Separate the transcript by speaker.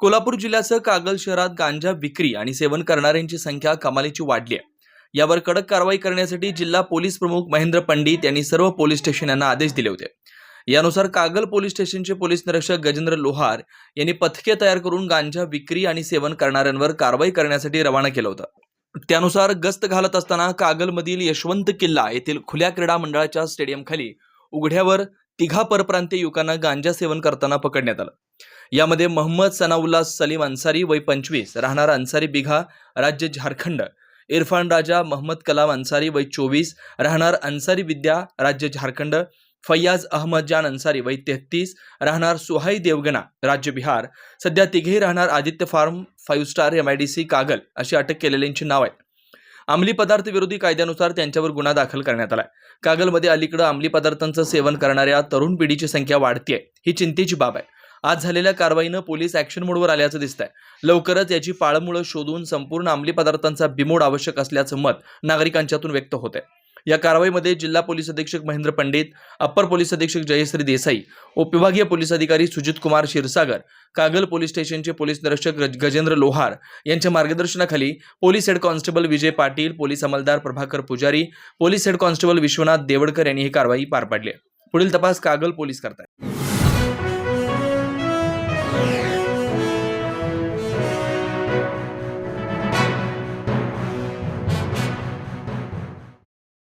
Speaker 1: कोल्हापूर जिल्ह्यासह कागल शहरात गांजा विक्री आणि सेवन करणाऱ्यांची संख्या कमालीची वाढली आहे. यावर कडक कारवाई करण्यासाठी जिल्हा पोलीस प्रमुख महेंद्र पंडित यांनी सर्व पोलीस स्टेशन यांना आदेश दिले होते. यानुसार कागल पोलीस स्टेशनचे पोलीस निरीक्षक गजेंद्र लोहार यांनी पथके तयार करून गांजा विक्री आणि सेवन करणाऱ्यांवर कारवाई करण्यासाठी रवाना केलं होतं. त्यानुसार गस्त घालत असताना कागलमधील यशवंत किल्ला येथील खुल्या क्रीडा मंडळाच्या स्टेडियमखाली उघड्यावर तिघा परप्रांतीय युवकांना गांजा सेवन करताना पकडण्यात आलं. यामध्ये मोहम्मद सनाउल्ला सलीम अन्सारी वय पंचवीस राहणार अन्सारी बिघा राज्य झारखंड. इरफान राजा मोहम्मद कलाम अन्सारी वय चोवीस राहणार अन्सारी विद्या राज्य झारखंड. फैयाज अहमद जान अन्सारी वय तेहतीस राहणार सुहाई देवगणा राज्य बिहार. सध्या तिघेही राहणार Aditya farm five star M I D C Kagal अशी अटक केलेल्यांची नाव आहेत. अंमली पदार्थ विरोधी कायद्यानुसार त्यांच्यावर गुन्हा दाखल करण्यात आलाय. कागलमध्ये अलीकडं अंमली पदार्थांचं सेवन करणाऱ्या तरुण पिढीची संख्या वाढतीये ही चिंतेची बाब आहे. आज झालेल्या कारवाईनं पोलीस ऍक्शन मोडवर आल्याचं दिसतंय. लवकरच याची पाळमुळं शोधून संपूर्ण अंमली पदार्थांचा बिमोड आवश्यक असल्याचं मत नागरिकांच्यातून व्यक्त होत आहे या कारवाईमध्ये जिल्हा पोलीस अधीक्षक महेंद्र पंडित अप्पर पोलीस अधीक्षक जयश्री देसाई उपविभागीय पोलीस अधिकारी सुजित कुमार क्षीरसागर कागल पोलीस स्टेशनचे पोलीस निरीक्षक गजेंद्र लोहार यांच्या मार्गदर्शनाखाली police head constable Vijay Patil police अंमलदार Prabhakar Pujari police head constable Vishwanath Devadkar यांनी ही कारवाई पार पाडली पुढील तपास कागल पोलीस करताय